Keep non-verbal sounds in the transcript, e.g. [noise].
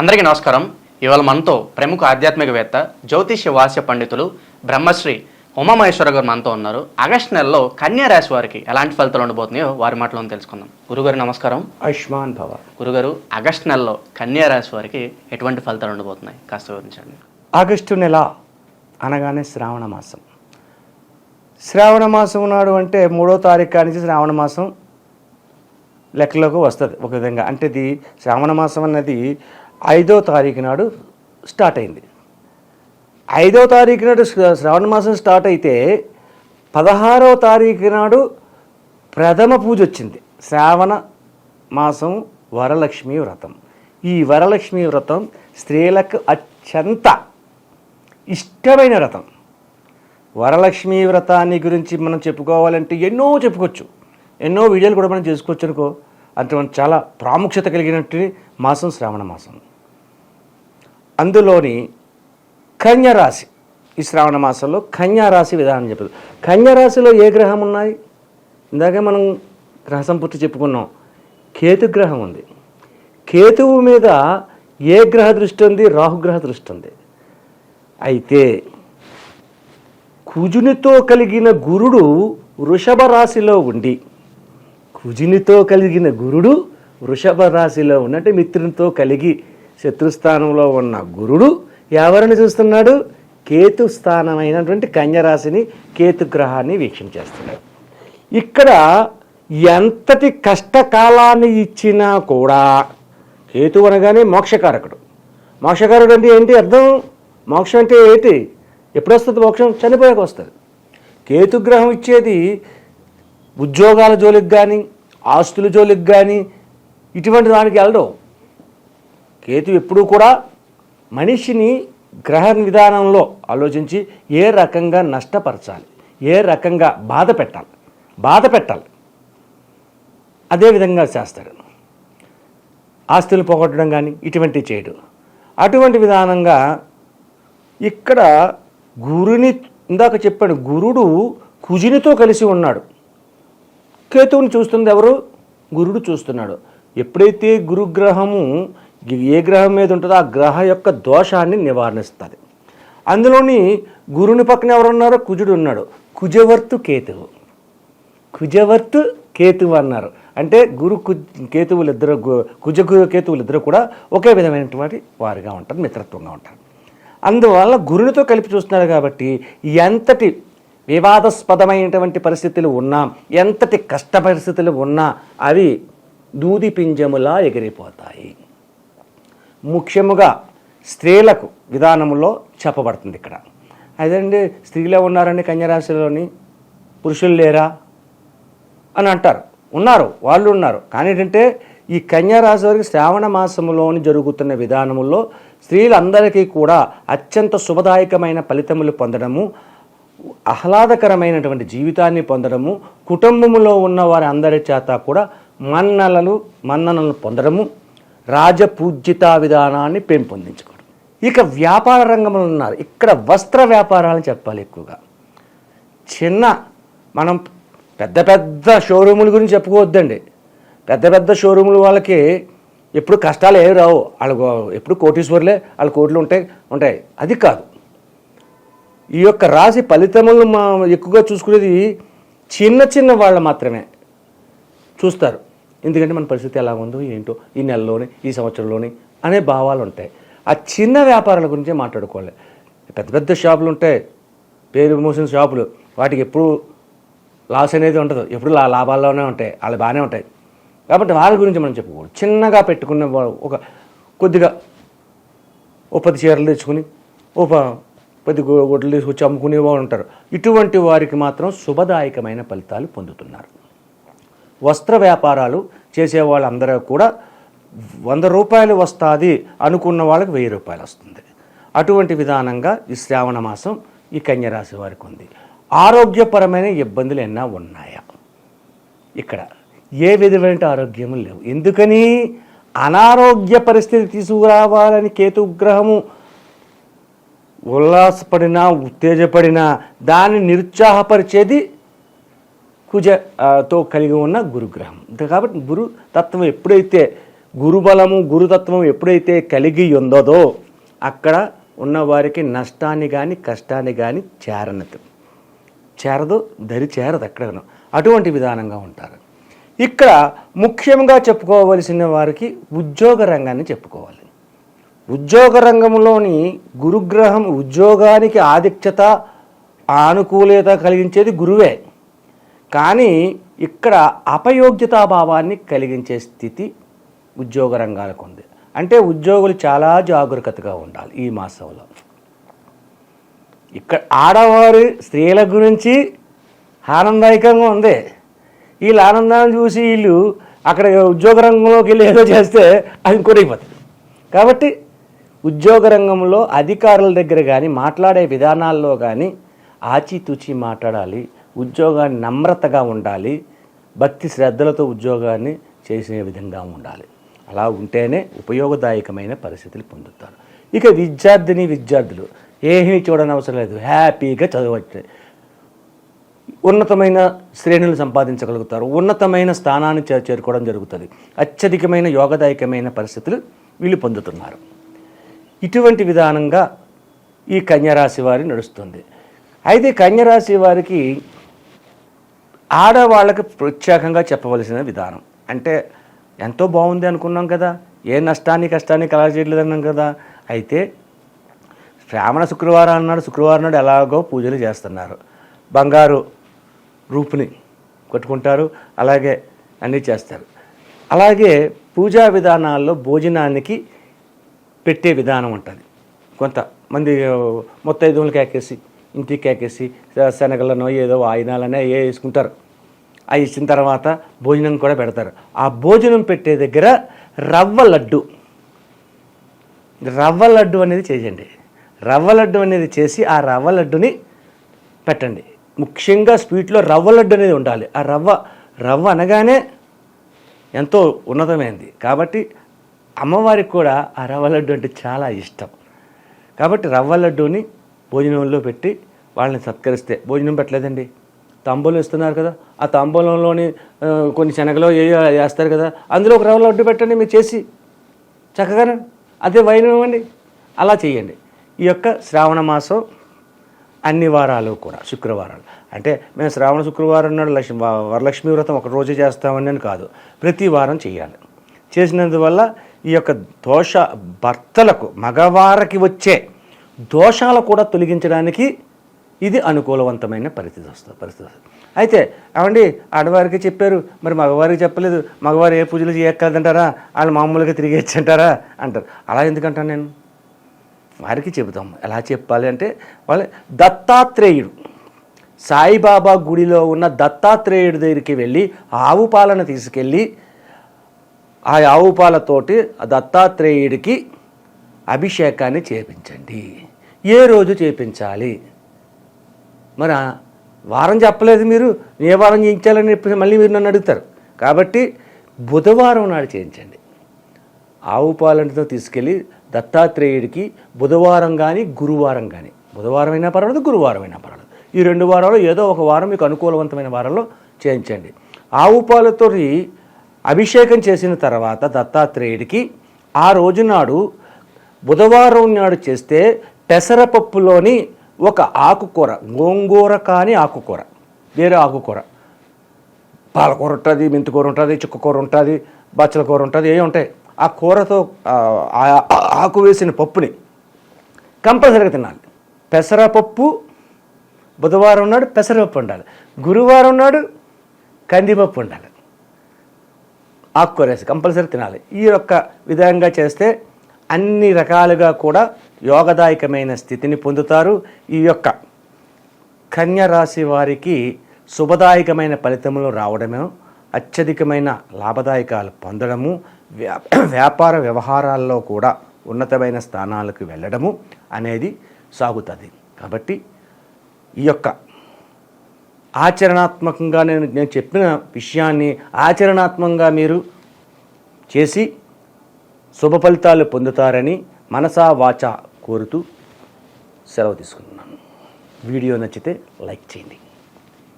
అందరికీ నమస్కారం. ఇవాళ మనతో ప్రముఖ ఆధ్యాత్మికవేత్త జ్యోతిష్య వాస్య పండితులు బ్రహ్మశ్రీ ఉమామహేశ్వర గారు మనతో ఉన్నారు. ఆగస్టు నెలలో కన్యా రాశి వారికి ఎలాంటి ఫలితాలు ఉండబోతున్నాయో వారి మాటలో తెలుసుకుందాం. గురుగారు నమస్కారం. ఆయుష్మాన్ భవ. గురుగారు ఆగస్టు నెలలో కన్యా రాశి వారికి ఎటువంటి ఫలితాలు ఉండబోతున్నాయి? కాస్త వివరించండి. ఆగస్టు నెల అనగానే శ్రావణ మాసం. శ్రావణ మాసం నాడు అంటే మూడో తారీఖు నుంచి శ్రావణ మాసం లెక్కలోకి వస్తుంది ఒక విధంగా. అంటే ఇది శ్రావణ మాసం అన్నది ఐదో తారీఖు నాడు స్టార్ట్ అయింది. ఐదో తారీఖు నాడు శ్రావణ మాసం స్టార్ట్ అయితే పదహారో తారీఖు నాడు ప్రథమ పూజ వచ్చింది. శ్రావణ మాసం వరలక్ష్మి వ్రతం. ఈ వరలక్ష్మి వ్రతం స్త్రీలకు అత్యంత ఇష్టమైన వ్రతం. వరలక్ష్మి వ్రతాన్ని గురించి మనం చెప్పుకోవాలంటే ఎన్నో చెప్పుకోవచ్చు. ఎన్నో వీడియోలు కూడా మనం చేసుకోవచ్చు అనుకో అటువంటి చాలా ప్రాముఖ్యత కలిగినట్టు మాసం శ్రావణ మాసం. అందులోని కన్యరాశి ఈ శ్రావణ మాసంలో కన్యారాశి విధానం చెప్పదు కన్యారాశిలో ఏ గ్రహం ఉన్నాయి? ఇందాకే మనం గ్రహ సంపూర్తి చెప్పుకున్నాం. కేతు గ్రహం ఉంది. కేతువు మీద ఏ గ్రహ దృష్టి ఉంది? రాహుగ్రహ దృష్టి ఉంది. అయితే కుజునితో కలిగిన గురుడు వృషభ రాశిలో ఉండి కుజునితో కలిగిన గురుడు వృషభ రాశిలో ఉన్నట్టు మిత్రునితో కలిగి శత్రుస్థానంలో ఉన్న గురుడు ఎవరిని చూస్తున్నాడు? కేతు స్థానమైనటువంటి కన్యరాశిని కేతు గ్రహాన్ని వీక్షించేస్తున్నాడు ఇక్కడ ఎంతటి కష్టకాలాన్ని ఇచ్చినా కూడా కేతు అనగానే మోక్షకారకుడు. మోక్షకారకుడు అంటే ఏంటి అర్థం? మోక్షం అంటే ఏంటి? ఎప్పుడు వస్తుంది మోక్షం? చనిపోయాక వస్తుంది. కేతుగ్రహం ఇచ్చేది ఉద్యోగాల జోలికి కానీ ఆస్తుల జోలికి కానీ ఇటువంటి దానికి వెళ్ళడం. కేతు ఎప్పుడూ కూడా మనిషిని గ్రహ విధానంలో ఆలోచించి ఏ రకంగా నష్టపరచాలి ఏ రకంగా బాధ పెట్టాలి బాధ పెట్టాలి. అదే విధంగా ఆస్తులు పోగొట్టడం కానీ ఇటువంటివి చేయడం. అటువంటి విధానంగా ఇక్కడ గురుని ఇందాక చెప్పాడు గురుడు కుజునితో కలిసి ఉన్నాడు. కేతువుని చూస్తుంది ఎవరు? గురుడు చూస్తున్నాడు. ఎప్పుడైతే గురుగ్రహము ఏ గ్రహం మీద ఉంటుందో ఆ గ్రహ యొక్క దోషాన్ని నివారణిస్తుంది. అందులోని గురుని పక్కన ఎవరున్నారో? కుజుడు ఉన్నాడు. కుజవర్తు కేతువు. కుజవర్తు కేతువు అన్నారు. అంటే గురు కు కేతువులు ఇద్దరు గు- కుజ కేతువులు ఇద్దరు కూడా ఒకే విధమైనటువంటి వారిగా ఉంటారు మిత్రత్వంగా ఉంటారు. అందువల్ల గురునితో కలిపి చూస్తున్నారు కాబట్టి ఎంతటి వివాదాస్పదమైనటువంటి పరిస్థితులు ఉన్నా ఎంతటి కష్ట పరిస్థితులు ఉన్నా అవి దూది పింజములా ఎగిరిపోతాయి. ముఖ్యముగా స్త్రీలకు విధానంలో చెప్పబడుతుంది ఇక్కడ. అదండి స్త్రీలే ఉన్నారండి కన్యరాశిలోని పురుషులు లేరా అని అంటారు. ఉన్నారు వాళ్ళు ఉన్నారు. కానీ ఏంటంటే ఈ కన్యారాశి వారికి శ్రావణ మాసంలోని జరుగుతున్న విధానములో స్త్రీలందరికీ కూడా అత్యంత శుభదాయకమైన ఫలితములు పొందడము ఆహ్లాదకరమైనటువంటి జీవితాన్ని పొందడము కుటుంబములో ఉన్న వారి అందరి చేత కూడా మన్నలను మన్ననలను పొందడము రాజపూజ్యత విధానాన్ని పెంపొందించుకోవడం. ఇక వ్యాపార రంగంలో ఉన్నారు. ఇక్కడ వస్త్ర వ్యాపారాలు చెప్పాలి ఎక్కువగా. చిన్న మనం పెద్ద పెద్ద షోరూముల గురించి చెప్పుకోవద్దండి. పెద్ద పెద్ద షోరూముల వాళ్ళకి ఎప్పుడు కష్టాలు ఏవి రావు. వాళ్ళకు ఎప్పుడు కోటీశ్వర్లే వాళ్ళ కోట్లు ఉంటాయి ఉంటాయి. అది కాదు. ఈ యొక్క రాశి ఫలితములను ఎక్కువగా చూసుకునేది చిన్న చిన్న వాళ్ళు మాత్రమే చూస్తారు. ఎందుకంటే మన పరిస్థితి ఎలా ఉందో ఏంటో ఈ నెలలోని ఈ సంవత్సరంలోని అనే భావాలు ఉంటాయి. ఆ చిన్న వ్యాపారాల గురించే మాట్లాడుకోవాలి. పెద్ద పెద్ద షాపులు ఉంటాయి. పేరు మూసిన షాపులు. వాటికి ఎప్పుడు లాస్ అనేది ఉండదు. ఎప్పుడు లా లాభాల్లోనే ఉంటాయి. వాళ్ళు బాగానే ఉంటాయి. కాబట్టి వాళ్ళ గురించి మనం చెప్పుకోవాలి. చిన్నగా పెట్టుకున్న వాళ్ళు ఒక కొద్దిగా ఓ పది చీరలు తెచ్చుకుని ఓ పది గుడ్లు తీసుకొచ్చి అమ్ముకునే వాళ్ళు ఉంటారు. ఇటువంటి వారికి మాత్రం శుభదాయకమైన ఫలితాలు పొందుతున్నారు. వస్త్ర వ్యాపారాలు చేసే వాళ్ళందరూ కూడా వంద రూపాయలు వస్తుంది అనుకున్న వాళ్ళకి వెయ్యి రూపాయలు వస్తుంది. అటువంటి విధానంగా ఈ శ్రావణ మాసం ఈ కన్యరాశి వారికి ఉంది. ఆరోగ్యపరమైన ఇబ్బందులు ఎన్నా ఉన్నాయా? ఇక్కడ ఏ విధమైన ఆరోగ్యము లేవు. ఎందుకని? అనారోగ్య పరిస్థితి తీసుకురావాలని కేతుగ్రహము ఉల్లాసపడినా ఉత్తేజపడినా దాన్ని నిరుత్సాహపరిచేది కుజతో కలిగి ఉన్న గురుగ్రహం. కాబట్టి గురు తత్వం ఎప్పుడైతే గురుబలము గురుతత్వం ఎప్పుడైతే కలిగి ఉందదో అక్కడ ఉన్నవారికి నష్టాన్ని కానీ కష్టాన్ని కానీ చేరనదు చేరదు దరి చేరదు ఎక్కడ అటువంటి విధానంగా ఉంటారు. ఇక్కడ ముఖ్యంగా చెప్పుకోవలసిన వారికి ఉద్యోగ రంగాన్ని చెప్పుకోవాలి. ఉద్యోగ రంగంలోని గురుగ్రహం ఉద్యోగానికి ఆధిక్యత ఆనుకూలత కలిగించేది గురువే. కానీ ఇక్కడ అపయోగ్యతాభావాన్ని కలిగించే స్థితి ఉద్యోగ రంగాలకు ఉంది. అంటే ఉద్యోగులు చాలా జాగ్రత్తగా ఉండాలి ఈ మాసంలో. ఇక్కడ ఆడవారి స్త్రీల గురించి ఆనందదాయకంగా ఉంది. వీళ్ళు ఆనందాన్ని చూసి వీళ్ళు అక్కడ ఉద్యోగ రంగంలోకి వెళ్ళి ఏదో చేస్తే అది కొరిగిపోతుంది కాబట్టి ఉద్యోగ రంగంలో అధికారుల దగ్గర కానీ మాట్లాడే విధానాల్లో కానీ ఆచితూచి మాట్లాడాలి. ఉద్యోగాన్ని నమ్రతగా ఉండాలి భక్తి శ్రద్ధలతో ఉద్యోగాన్ని చేసే విధంగా ఉండాలి. అలా ఉంటేనే ఉపయోగదాయకమైన పరిస్థితులు పొందుతారు. ఇక విద్యార్థిని విద్యార్థులు ఏమీ చూడని అవసరం లేదు హ్యాపీగా చదవచ్చు. ఉన్నతమైన శ్రేణులు సంపాదించగలుగుతారు ఉన్నతమైన స్థానాన్ని చే- చేరుకోవడం జరుగుతుంది. అత్యధికమైన యోగదాయకమైన పరిస్థితులు వీళ్ళు పొందుతున్నారు. ఇటువంటి విధానంగా ఈ కన్యరాశి వారి నడుస్తుంది. అయితే కన్యరాశి వారికి ఆడవాళ్ళకి ప్రత్యేకంగా చెప్పవలసిన విధానం. అంటే ఎంతో బాగుంది అనుకున్నాం కదా ఏ నష్టాన్ని కష్టాన్ని కలగజేయట్లేదు అన్నాం కదా అయితే శ్రావణ శుక్రవారం అన్నాడు శుక్రవారం నాడు ఎలాగో పూజలు చేస్తున్నారు. బంగారు రూపుని కొట్టుకుంటారు అలాగే అన్నీ చేస్తారు. అలాగే పూజా విధానాల్లో భోజనానికి పెట్టే విధానం ఉంటుంది. కొంతమంది ముత్తైదువులకి ఎక్కేసి ఇంటికి శనగలను శనగలనో ఏదో ఆయినాలనే ఏ వేసుకుంటారు. అవి ఇచ్చిన తర్వాత భోజనం కూడా పెడతారు. ఆ భోజనం పెట్టే దగ్గర రవ్వ లడ్డు. రవ్వ లడ్డు అనేది చేయండి. రవ్వ లడ్డు అనేది చేసి ఆ రవ్వ లడ్డుని పెట్టండి. ముఖ్యంగా స్వీట్లో రవ్వ లడ్డు అనేది ఉండాలి. ఆ రవ్వ రవ్వ అనగానే ఎంతో ఉన్నతమైంది. కాబట్టి అమ్మవారికి కూడా ఆ రవ్వ లడ్డు అంటే చాలా ఇష్టం. కాబట్టి రవ్వ లడ్డూని భోజనంలో పెట్టి వాళ్ళని సత్కరిస్తే. భోజనం పెట్టలేదండి. తాంబూలం ఇస్తున్నారు కదా. ఆ తాంబూలంలోని కొన్ని శనగలో ఏ వేస్తారు కదా. అందులో ఒక రవ్వ లడ్డు పెట్టండి మీరు చేసి. చక్కగానే? అదే వైనం ఇవ్వండి. అలా చేయండి. ఈ యొక్క శ్రావణ మాసం అన్ని వారాలు కూడా శుక్రవారాలు. అంటే మేము శ్రావణ శుక్రవారం నాడు లక్ష్మి వరలక్ష్మి వ్రతం ఒక రోజే చేస్తామని అని కాదు. ప్రతి వారం చేయాలి. చేసినందువల్ల ఈ యొక్క దోష భర్తలకు మగవారికి వచ్చే దోషాలు కూడా తొలగించడానికి ఇది అనుకూలవంతమైన పరిస్థితి వస్తుంది పరిస్థితి వస్తుంది. అయితే అవండి ఆడవారికి చెప్పారు మరి మగవారికి చెప్పలేదు మగవారు ఏ పూజలు చేయక్కర్దంటారా వాళ్ళు మామూలుగా తిరిగేచ్చు అంటారా అంటారు. అలా ఎందుకంటాను నేను? వారికి చెబుతాం ఎలా చెప్పాలి అంటే వాళ్ళ దత్తాత్రేయుడు సాయిబాబా గుడిలో ఉన్న దత్తాత్రేయుడి దగ్గరికి వెళ్ళి ఆవు పాలను తీసుకెళ్ళి ఆ ఆవు పాలతోటి ఆ దత్తాత్రేయుడికి అభిషేకాన్ని చేపించండి. ఏ రోజు చేపించాలి? మరి వారం చెప్పలేదు మీరు ఏ వారం చేయించాలని చెప్పి మళ్ళీ మీరు నన్ను అడుగుతారు. కాబట్టి బుధవారం నాడు చేయించండి. ఆవు పాలంటితో తీసుకెళ్ళి దత్తాత్రేయుడికి బుధవారం కానీ గురువారం కానీ బుధవారం అయినా పర్వాలేదు గురువారం అయినా పర్వాలేదు. ఈ రెండు వారాలు ఏదో ఒక వారం మీకు అనుకూలవంతమైన వారంలో చేయించండి. ఆవు పాలతో అభిషేకం చేసిన తర్వాత దత్తాత్రేయుడికి ఆ రోజు నాడు బుధవారం నాడు చేస్తే పెసరపప్పులోని ఒక ఆకుకూర గోంగూర కాని ఆకుకూర వేరే ఆకుకూర. పాలకూర ఉంటుంది మెంతికూర ఉంటుంది చుక్కకూర ఉంటుంది బచ్చల కూర ఉంటుంది ఏ ఉంటాయి. ఆ కూరతో ఆకు వేసిన పప్పుని కంపల్సరీగా తినాలి. పెసరపప్పు బుధవారం నాడు పెసరపప్పు ఉండాలి గురువారం నాడు కందిపప్పు ఉండాలి ఆకుకూర వేసి కంపల్సరీ తినాలి. ఈ యొక్క విధంగా చేస్తే అన్ని రకాలుగా కూడా యోగదాయకమైన స్థితిని పొందుతారు. ఈ యొక్క కన్య రాశి వారికి శుభదాయకమైన ఫలితములు రావడము అత్యధికమైన లాభదాయకాలు పొందడము వ్యా- [clears throat] వ్యాపార వ్యవహారాల్లో కూడా ఉన్నతమైన స్థానాలకు వెళ్ళడము అనేది సాగుతుంది. కాబట్టి ఈ యొక్క ఆచరణాత్మకంగా నేను నేను చెప్పిన విషయాన్ని ఆచరణాత్మకంగా మీరు చేసి శుభ ఫలితాలు పొందుతారని మనసా వాచ కోరుతూ సెలవు తీసుకుంటున్నాను. వీడియో నచ్చితే లైక్ చేయండి.